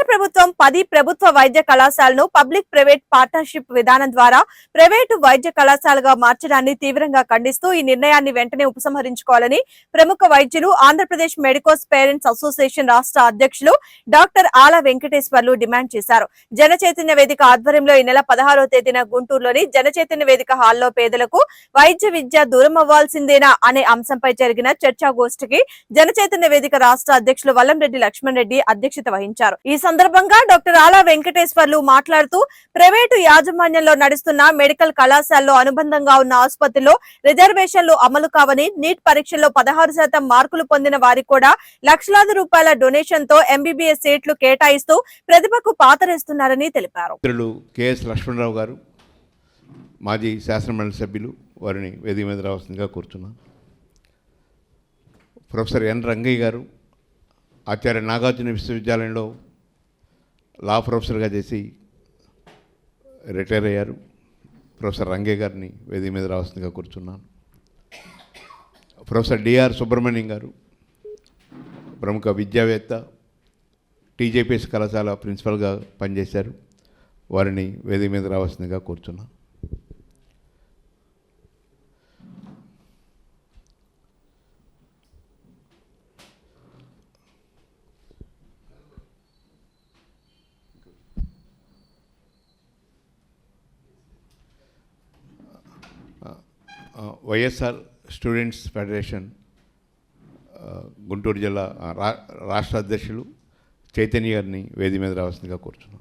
రాష్ట్ర ప్రభుత్వం పది ప్రభుత్వ వైద్య కళాశాలను పబ్లిక్ ప్రైవేట్ పార్ట్నర్షిప్ విధానం ద్వారా ప్రైవేటు వైద్య కళాశాలగా మార్చడాన్ని తీవ్రంగా ఖండిస్తూ ఈ నిర్ణయాన్ని వెంటనే ఉపసంహరించుకోవాలని ప్రముఖ వైద్యులు ఆంధ్రప్రదేశ్ మెడికోస్ పేరెంట్స్ అసోసియేషన్ రాష్ట్ర అధ్యక్షులు డాక్టర్ ఆల వెంకటేశ్వర్లు డిమాండ్ చేశారు. జనచైతన్య వేదిక ఆధ్వర్యంలో ఈ నెల పదహారో తేదీన గుంటూరులోని జనచైతన్య వేదిక హాల్లో పేదలకు వైద్య విద్య దూరం అవ్వాల్సిందేనా అనే అంశంపై జరిగిన చర్చాగోష్ఠికి జనచైతన్య వేదిక రాష్ట్ర అధ్యక్షులు వల్లంరెడ్డి లక్ష్మణ్ రెడ్డి అధ్యక్షత వహించారు. ఈ సందర్భంగా డాక్టర్ ఆలా వెంకటేశ్వర్లు మాట్లాడుతూ ప్రైవేటు యాజమాన్యంలో నడుస్తున్న మెడికల్ కళాశాలలో అనుబంధంగా ఉన్న ఆసుపత్రిలో రిజర్వేషన్లు అమలు కావని నీట్ పరీక్షల్లో పదహారు శాతం మార్కులు పొందిన వారికి కూడా లక్షలాది రూపాయల డొనేషన్తో ఎంబీబీఎస్ సీట్లు కేటాయిస్తూ ప్రతిభకు పాతరేస్తున్నారని తెలిపారు. కెఎస్ లక్ష్మణరావు గారు మాజీ శాసనమండలి సభ్యులు వారిని వేదిక మీద రావాల్సిందిగా కూర్చున్నాను ప్రొఫెసర్ ఎన్ రంగయ్య గారు ఆచార్య నాగార్జున విశ్వవిద్యాలయంలో లా ప్రొఫెసర్గా చేసి రిటైర్ అయ్యారు. ప్రొఫెసర్ రంగయ్య గారిని వేది మీద రావాల్సిందిగా కూర్చున్నాను. ప్రొఫెసర్ డిఆర్ సుబ్రహ్మణ్యం గారు ప్రముఖ విద్యావేత్త టీజేపీఎస్ కళాశాల ప్రిన్సిపల్గా పనిచేశారు. వారిని వేది మీద రావాల్సిందిగా కూర్చున్నాను ఆ, వైఎస్ఆర్ స్టూడెంట్స్ ఫెడరేషన్ గుంటూరు జిల్లా రా రాష్ట్ర అధ్యక్షులు చైతన్య గారిని వేది మీద రావాల్సిందిగా కూర్చున్నాం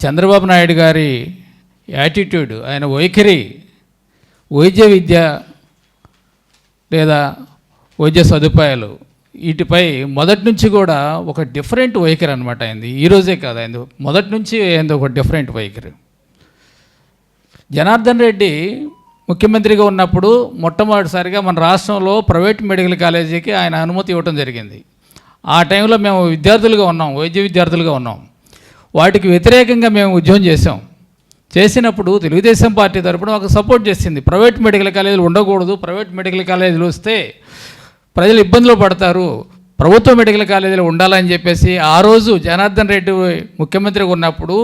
చంద్రబాబు నాయుడు గారి యాటిట్యూడ్ ఆయన వైఖరి వైద్య విద్య లేదా వైద్య సదుపాయాలు వీటిపై మొదటి నుంచి కూడా ఒక డిఫరెంట్ వైఖరి అనమాట అయింది ఈరోజే కాదు అయింది మొదటి నుంచి అయింది ఒక డిఫరెంట్ వైఖరి. జనార్దన్ రెడ్డి ముఖ్యమంత్రిగా ఉన్నప్పుడు మొట్టమొదటిసారిగా మన రాష్ట్రంలో ప్రైవేట్ మెడికల్ కాలేజీకి ఆయన అనుమతి ఇవ్వడం జరిగింది. ఆ టైంలో మేము విద్యార్థులుగా ఉన్నాం వైద్య విద్యార్థులుగా ఉన్నాం. వాటికి వ్యతిరేకంగా మేము ఉద్యమం చేసాం చేసినప్పుడు తెలుగుదేశం పార్టీ తరపున ఒక సపోర్ట్ చేసింది. ప్రైవేట్ మెడికల్ కాలేజీలు ఉండకూడదు. ప్రైవేట్ మెడికల్ కాలేజీలు వస్తే ప్రజలు ఇబ్బందులు పడతారు. ప్రభుత్వ మెడికల్ కాలేజీలు ఉండాలని చెప్పేసి ఆ రోజు జనార్దన్ రెడ్డి ముఖ్యమంత్రిగా ఉన్నప్పుడు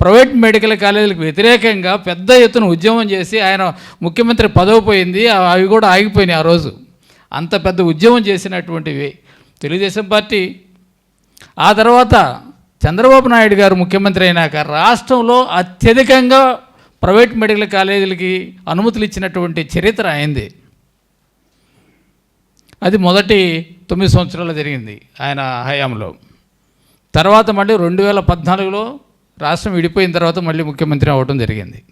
ప్రైవేట్ మెడికల్ కాలేజీలకు వ్యతిరేకంగా పెద్ద ఎత్తున ఉద్యమం చేసి ఆయన ముఖ్యమంత్రి పదవి పోయింది. అవి కూడా ఆగిపోయినాయి ఆ రోజు. అంత పెద్ద ఉద్యమం చేసినటువంటివి తెలుగుదేశం పార్టీ. ఆ తర్వాత చంద్రబాబు నాయుడు గారు ముఖ్యమంత్రి అయినాక రాష్ట్రంలో అత్యధికంగా ప్రైవేట్ మెడికల్ కాలేజీలకి అనుమతులు ఇచ్చినటువంటి చరిత్ర అయింది. అది మొదటి తొమ్మిది సంవత్సరాలు జరిగింది ఆయన హయాంలో. తర్వాత మళ్ళీ రెండు వేల పద్నాలుగులో రాష్ట్రం విడిపోయిన తర్వాత మళ్ళీ ముఖ్యమంత్రి అవ్వడం జరిగింది.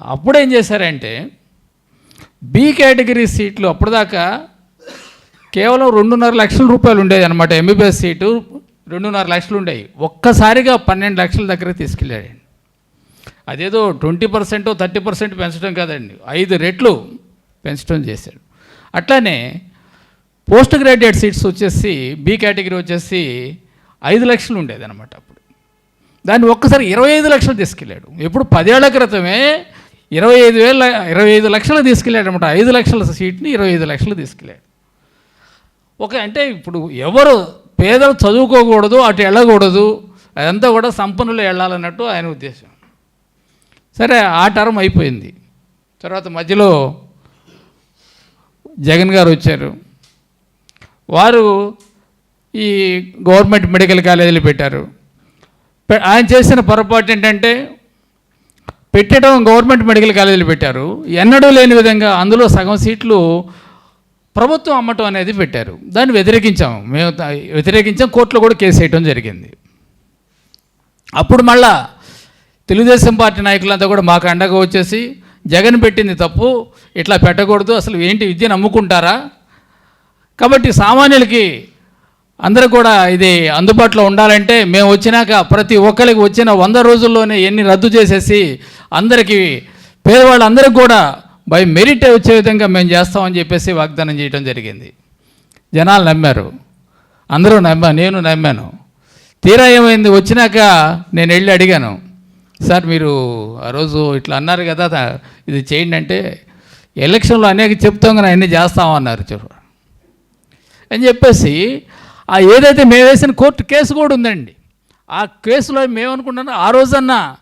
అప్పుడు ఏం చేశారంటే బి కేటగిరీ సీట్లు అప్పటిదాకా కేవలం రెండున్నర లక్షల రూపాయలు ఉండేది అనమాట ఎంబీబీఎస్ సీటు. రెండున్నర లక్షలు ఉండేవి. ఒక్కసారిగా పన్నెండు లక్షల దగ్గర తీసుకెళ్ళాడండి. అదేదో ట్వంటీ పర్సెంట్ థర్టీ పర్సెంట్ పెంచడం కాదండి. ఐదు రెట్లు పెంచడం చేశాడు. అట్లానే పోస్ట్ గ్రాడ్యుయేట్ సీట్స్ వచ్చేసి బి కేటగిరీ వచ్చేసి ఐదు లక్షలు ఉండేది అనమాట అప్పుడు. దాన్ని ఒక్కసారి ఇరవై ఐదు లక్షలు తీసుకెళ్ళాడు. ఎప్పుడు పదేళ్ళ క్రితమే ఇరవై ఐదు వేల ఇరవై ఐదు లక్షలు తీసుకెళ్ళాడు అనమాట ఐదు లక్షల సీట్ని ఇరవై ఐదు లక్షలు తీసుకెళ్ళాడు. ఒక అంటే ఇప్పుడు ఎవరు పేదలు చదువుకోకూడదు అటు వెళ్ళకూడదు అదంతా కూడా సంపన్నులు వెళ్ళాలన్నట్టు ఆయన ఉద్దేశం. సరే ఆ టర్మ్ అయిపోయింది. తర్వాత మధ్యలో జగన్ గారు వచ్చారు. వారు ఈ గవర్నమెంట్ మెడికల్ కాలేజీలు పెట్టారు. ఆయన చేసిన పొరపాటు ఏంటంటే పెట్టడం గవర్నమెంట్ మెడికల్ కాలేజీలు పెట్టారు. ఎన్నడూ లేని విధంగా అందులో సగం సీట్లు ప్రభుత్వం అమ్మటం అనేది పెట్టారు. దాన్ని వ్యతిరేకించాము మేము వ్యతిరేకించాం. కోర్టులో కూడా కేసు వేయటం జరిగింది. అప్పుడు మళ్ళా తెలుగుదేశం పార్టీ నాయకులంతా కూడా మాకు అండగా వచ్చేసి జగన్ పెట్టింది తప్పు ఇట్లా పెట్టకూడదు అసలు ఏంటి విద్యను అమ్ముకుంటారా కాబట్టి సామాన్యులకి అందరూ కూడా ఇది అందుబాటులో ఉండాలంటే మేము వచ్చినాక ప్రతి ఒక్కరికి వచ్చిన వంద రోజుల్లోనే ఎన్ని రద్దు చేసేసి అందరికీ పేదవాళ్ళందరికీ కూడా బై మెరిట్ వచ్చే విధంగా మేము చేస్తామని చెప్పేసి వాగ్దానం చేయడం జరిగింది. జనాలు నమ్మారు. అందరూ నమ్మా నేను నమ్మాను. తీరా ఏమైంది? వచ్చినాక నేను వెళ్ళి అడిగాను. సార్ మీరు ఆ రోజు ఇట్లా అన్నారు కదా ఇది చేయండి అంటే ఎలక్షన్లో అనేక చెప్తాం కానీ అన్నీ చేస్తామన్నారు చూడు. అని చెప్పేసి ఆ ఏదైతే మేము వేసిన కోర్టు కేసు కూడా ఉందండి. ఆ కేసులో మేమనుకుంటున్నాం ఆ రోజన్నా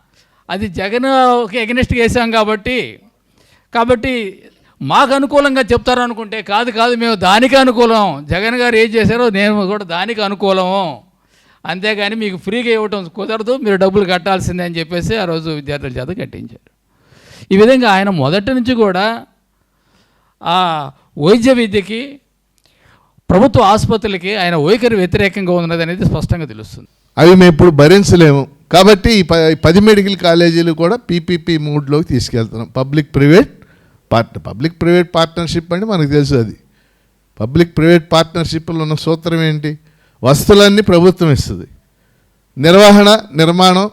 అది జగన్ ఎగనెస్ట్గా వేసాం కాబట్టి కాబట్టి మాకు అనుకూలంగా చెప్తారు అనుకుంటే కాదు కాదు మేము దానికి అనుకూలం. జగన్ గారు ఏం చేశారో నేను కూడా దానికి అనుకూలము. అంతేగాని మీకు ఫ్రీగా ఇవ్వటం కుదరదు మీరు డబ్బులు కట్టాల్సిందే అని చెప్పేసి ఆ రోజు విద్యార్థుల చేత కట్టించారు. ఈ విధంగా ఆయన మొదటి నుంచి కూడా ఆ వైద్య విద్యకి ప్రభుత్వ ఆసుపత్రులకి ఆయన వైఖరి వ్యతిరేకంగా ఉన్నది అనేది స్పష్టంగా తెలుస్తుంది. అవి మేము ఇప్పుడు భరించలేము. కాబట్టి ఈ ప- పది మెడికల్ కాలేజీలు కూడా పీపీపీ మూడ్లోకి తీసుకెళ్తున్నాం. Public private part public private partnership అంటే మనకు తెలుసు అది. పబ్లిక్ ప్రైవేట్ పార్ట్నర్షిప్లో ఉన్న సూత్రం ఏంటి? వస్తువులన్నీ ప్రభుత్వం ఇస్తుంది. నిర్వహణ నిర్మాణం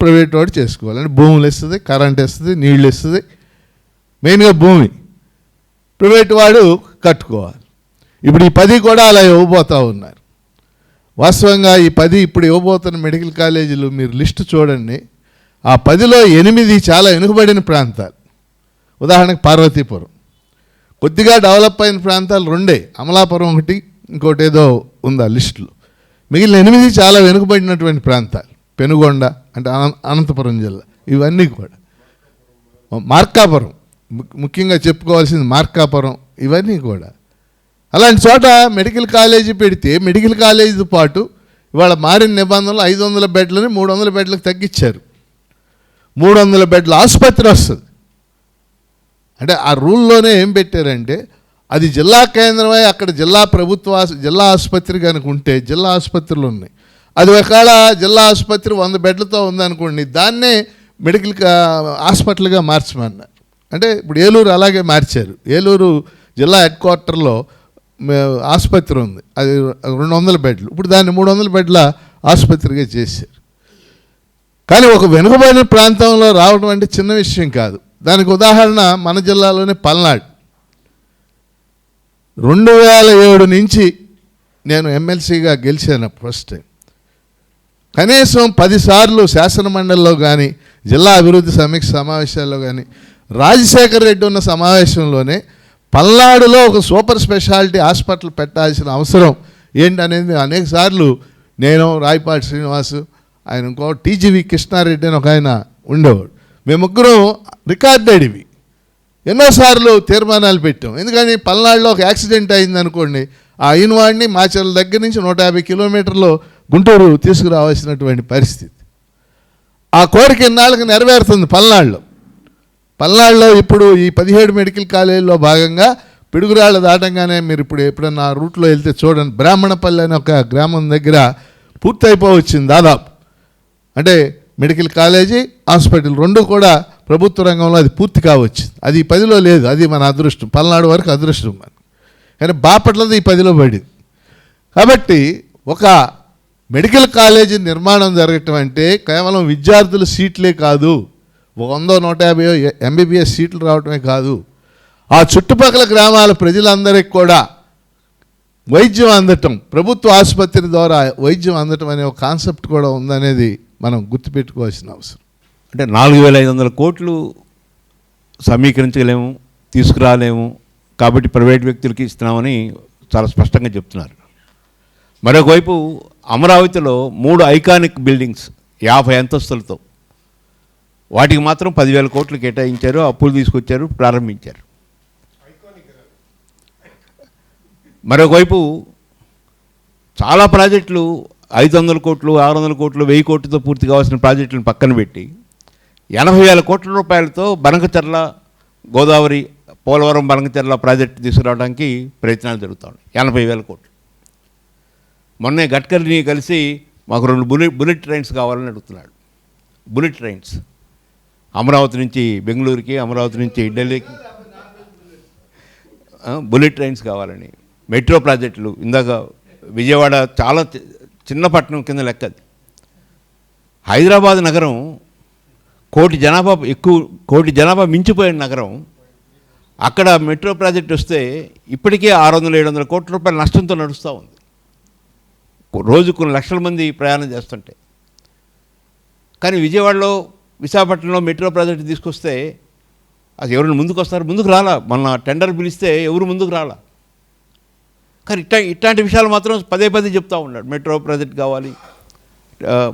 ప్రైవేట్ వాడు చేసుకోవాలి. అంటే భూములు ఇస్తుంది కరెంట్ ఇస్తుంది నీళ్ళు ఇస్తుంది. మెయిన్గా భూమి. ప్రైవేట్ వాడు కట్టుకోవాలి. ఇప్పుడు ఈ పది కూడా అలా ఇవ్వబోతూ ఉన్నారు. వాస్తవంగా ఈ పది ఇప్పుడు ఇవ్వబోతున్న మెడికల్ కాలేజీలు మీరు లిస్టు చూడండి. ఆ పదిలో ఎనిమిది చాలా వెనుకబడిన ప్రాంతాలు. ఉదాహరణకు పార్వతీపురం. కొద్దిగా డెవలప్ అయిన ప్రాంతాలు రెండే. అమలాపురం ఒకటి ఇంకోటి ఏదో ఉందా లిస్టులో. మిగిలిన ఎనిమిది చాలా వెనుకబడినటువంటి ప్రాంతాలు. పెనుగొండ అంటే అన- అనంతపురం జిల్లా. ఇవన్నీ కూడా. మార్కాపురం. ము- ముఖ్యంగా చెప్పుకోవాల్సింది మార్కాపురం. ఇవన్నీ కూడా. అలాంటి చోట మెడికల్ కాలేజీ పెడితే మెడికల్ కాలేజీతో పాటు ఇవాళ మారిన నిబంధనలు ఐదు వందల బెడ్లని మూడు వందల బెడ్లకు తగ్గించారు. మూడు వందల బెడ్ల ఆసుపత్రి వస్తుంది. అంటే ఆ రూల్లోనే ఏం పెట్టారంటే అది జిల్లా కేంద్రమై అక్కడ జిల్లా ప్రభుత్వ జిల్లా ఆసుపత్రి కనుక ఉంటే జిల్లా ఆసుపత్రులు ఉన్నాయి. అది ఒకవేళ జిల్లా ఆసుపత్రి వంద బెడ్లతో ఉందనుకోండి దాన్నే మెడికల్ హాస్పిటల్గా మార్చమన్నారు. అంటే ఇప్పుడు ఏలూరు అలాగే మార్చారు. ఏలూరు జిల్లా హెడ్ క్వార్టర్లో ఆసుపత్రి ఉంది. అది రెండు వందల బెడ్లు. ఇప్పుడు దాన్ని మూడు వందల బెడ్ల ఆసుపత్రిగా చేశారు. కానీ ఒక వెనుకబడిన ప్రాంతంలో రావడం అంటే చిన్న విషయం కాదు. దానికి ఉదాహరణ మన జిల్లాలోని పల్నాడు. రెండు వేల ఏడు నుంచి నేను ఎమ్మెల్సీగా గెలిచాను ఫస్ట్. టైం కనీసం పదిసార్లు శాసనమండలిలో కానీ జిల్లా అభివృద్ధి సమీక్ష సమావేశాల్లో కానీ రాజశేఖర్ రెడ్డి ఉన్న సమావేశంలోనే పల్నాడులో ఒక సూపర్ స్పెషాలిటీ హాస్పిటల్ పెట్టాల్సిన అవసరం ఏంటనేది అనేక సార్లు నేను రాయపాటి శ్రీనివాసు ఆయన ఇంకో టీజీవి కృష్ణారెడ్డి అని ఒక ఆయన ఉండేవాడు. మేముగ్గురం రికార్డెడ్ ఇవి ఎన్నోసార్లు తీర్మానాలు పెట్టాం. ఎందుకని? పల్నాడులో ఒక యాక్సిడెంట్ అయింది అనుకోండి ఆ అయిన వాడిని మాచర్ల దగ్గర నుంచి నూట యాభై కిలోమీటర్లు గుంటూరు తీసుకురావాల్సినటువంటి పరిస్థితి. ఆ కోరిక ఇన్నాళ్ళకి నెరవేరుతుంది పల్నాడులో. పల్నాడులో ఇప్పుడు ఈ పదిహేడు మెడికల్ కాలేజీలో భాగంగా పిడుగురాళ్ళు దాటంగానే మీరు ఇప్పుడు ఎప్పుడన్నా రూట్లో వెళ్తే చూడండి. బ్రాహ్మణపల్లి అనే ఒక గ్రామం దగ్గర పూర్తయిపోవచ్చింది దాదాపు. అంటే మెడికల్ కాలేజీ హాస్పిటల్ రెండు కూడా ప్రభుత్వ రంగంలో అది పూర్తి కావచ్చు. అది ఈ పదిలో లేదు. అది మన అదృష్టం. పల్నాడు వరకు అదృష్టం మనకి కానీ బాపట్లది ఈ పదిలో పడింది. కాబట్టి ఒక మెడికల్ కాలేజీ నిర్మాణం జరగటం అంటే కేవలం విద్యార్థుల సీట్లే కాదు. వందో నూట యాభై ఎంబీబీఎస్ సీట్లు రావటమే కాదు. ఆ చుట్టుపక్కల గ్రామాల ప్రజలందరికీ కూడా వైద్యం అందటం ప్రభుత్వ ఆసుపత్రి ద్వారా వైద్యం అందటం అనే ఒక కాన్సెప్ట్ కూడా ఉందనేది మనం గుర్తుపెట్టుకోవాల్సిన అవసరం. అంటే నాలుగు వేల ఐదు వందల కోట్లు సమీకరించలేము తీసుకురాలేము కాబట్టి ప్రైవేట్ వ్యక్తులకి ఇస్తున్నామని చాలా స్పష్టంగా చెప్తున్నారు. మరొకవైపు అమరావతిలో మూడు ఐకానిక్ బిల్డింగ్స్ యాభై అంతస్తులతో వాటికి మాత్రం పదివేల కోట్లు కేటాయించారు అప్పులు తీసుకొచ్చారు ప్రారంభించారు. మరొకవైపు చాలా ప్రాజెక్టులు ఐదు వందల కోట్లు ఆరు వందల కోట్లు వెయ్యి కోట్లతో పూర్తి కావాల్సిన ప్రాజెక్టులను పక్కన పెట్టి ఎనభై వేల కోట్ల రూపాయలతో బనకచర్ల గోదావరి పోలవరం బనకచర్ల ప్రాజెక్టు తీసుకురావడానికి ప్రయత్నాలు జరుగుతాయి. ఎనభై వేల కోట్లు. మొన్నే గడ్కరీని కలిసి మాకు రెండు బుల్లెట్ బుల్లెట్ ట్రైన్స్ కావాలని అడుగుతున్నాడు. Bullet trains. అమరావతి నుంచి బెంగళూరుకి అమరావతి నుంచి ఢిల్లీకి. బుల్లెట్ ట్రైన్స్ కావాలని. మెట్రో ప్రాజెక్టులు. ఇందాక విజయవాడ చాలా చిన్న పట్టణం కింద లెక్క అది. హైదరాబాద్ నగరం కోటి జనాభా ఎక్కువ కోటి జనాభా మించిపోయిన నగరం. అక్కడ మెట్రో ప్రాజెక్ట్ వస్తే ఇప్పటికే ఆరు వందల ఏడు వందల కోట్ల రూపాయల నష్టంతో నడుస్తూ ఉంది. రోజు కొన్ని లక్షల మంది ప్రయాణం చేస్తుంటే. కానీ విజయవాడలో విశాఖపట్నంలో మెట్రో ప్రాజెక్ట్ తీసుకొస్తే అది ఎవరైనా ముందుకు వస్తారు ముందుకు రాలా? మన టెండర్ పిలిస్తే ఎవరు ముందుకు రాలా? కానీ ఇట్లా ఇట్లాంటి విషయాలు మాత్రం పదే పదే చెప్తూ ఉన్నాడు. మెట్రో ప్రాజెక్ట్ కావాలి. ఆ,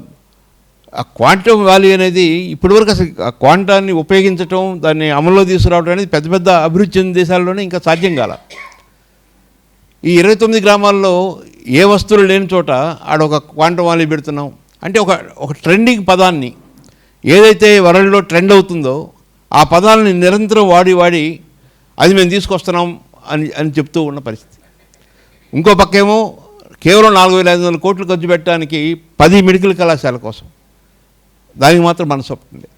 క్వాంటమ్ వ్యాలీ అనేది ఇప్పటివరకు అసలు ఆ క్వాంటాన్ని ఉపయోగించటం దాన్ని అమల్లో తీసుకురావడం అనేది పెద్ద పెద్ద అభివృద్ధి చెందిన దేశాల్లోనే ఇంకా సాధ్యం కాల. ఈ ఇరవై తొమ్మిది గ్రామాల్లో ఏ వస్తువులు లేని చోట ఆడ ఒక క్వాంటమ్ వ్యాలీ పెడుతున్నాం. అంటే ఒక ఒక ట్రెండింగ్ పదాన్ని ఏదైతే వరల్డ్లో ట్రెండ్ అవుతుందో ఆ పదాలని నిరంతరం వాడి వాడి అది మేము తీసుకొస్తున్నాం అని అని చెప్తూ ఉన్న పరిస్థితి. ఇంకో పక్కేమో కేవలం నాలుగు వేల ఐదు వందల కోట్లు ఖర్చు పెట్టడానికి పది మెడికల్ కళాశాల కోసం. దానికి మాత్రం మనసు ఒప్పంది